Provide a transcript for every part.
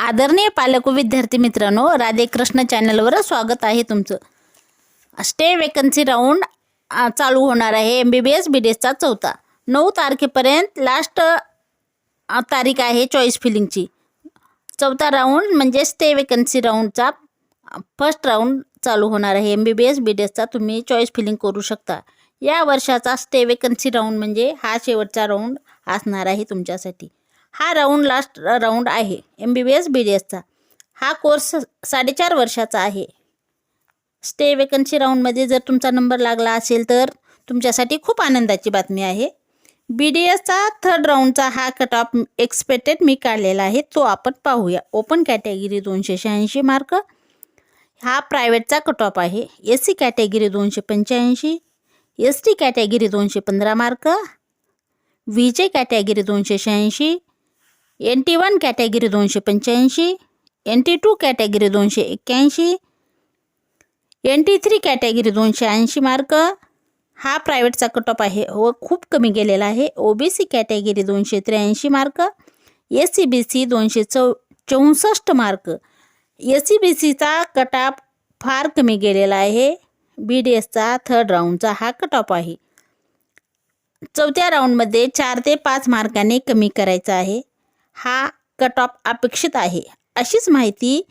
आदरणीय पालक व विद्यार्थी मित्रांनो राधेकृष्ण चॅनलवर स्वागत आहे तुमचं. स्टे वेकन्सी राऊंड चालू होणार आहे. M B B S B D एसचा चौथा. नऊ तारखेपर्यंत लास्ट तारीख आहे चॉईस फिलिंगची चौथा राऊंड म्हणजे स्टे वेकन्सी राऊंडचा फर्स्ट राऊंड चालू होणार आहे. M B B S B D एसचा तुम्ही चॉईस फिलिंग करू शकता. या वर्षाचा स्टे वेकन्सी राऊंड म्हणजे हा शेवटचा राऊंड असणार आहे तुमच्यासाठी. हा राऊंड लास्ट राऊंड आहे. M B B S B D एसचा हा कोर्स साडेचार वर्षाचा आहे. स्टे वेकन्सी राऊंडमध्ये जर तुमचा नंबर लागला असेल तर तुमच्यासाठी खूप आनंदाची बातमी आहे. बी डी एसचा थर्ड राऊंडचा हा कट ऑफ एक्सपेक्टेड मी काढलेला आहे. तो आपण पाहूया. ओपन कॅटेगरी दोनशे शहाऐंशी मार्क हा प्रायव्हेटचा कट ऑफ आहे. एस सी कॅटेगरी दोनशे पंच्याऐंशी एस टी कॅटेगरी दोनशे पंधरा मार्क व्ही जे कॅटेगरी दोनशे शहाऐंशी एन टी वन कॅटेगरी दोनशे पंच्याऐंशी एन टी टू कॅटेगरी दोनशे एक्क्याऐंशी एन टी थ्री कॅटेगरी दोनशे ऐंशी मार्क हा प्रायव्हेटचा कट ऑफ आहे व खूप कमी गेलेला आहे. ओ बी सी कॅटेगरी दोनशे त्र्याऐंशी mark S C B C दोनशे चौ चौसष्ट मार्क एस सी बी सीचा कट ऑफ फार कमी गेलेला आहे. बी डी एसचा थर्ड राऊंडचा हा कट ऑफ आहे. चौथ्या राऊंडमध्ये चार ते पाच मार्काने कमी करायचा आहे. हा कट ऑफ अपेक्षित आहे. अशीच माहिती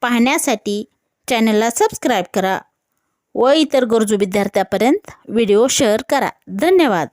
पाहण्यासाठी चॅनलला सबस्क्राईब करा व इतर गरजू विद्यार्थ्यापर्यंत व्हिडिओ शेअर करा. धन्यवाद.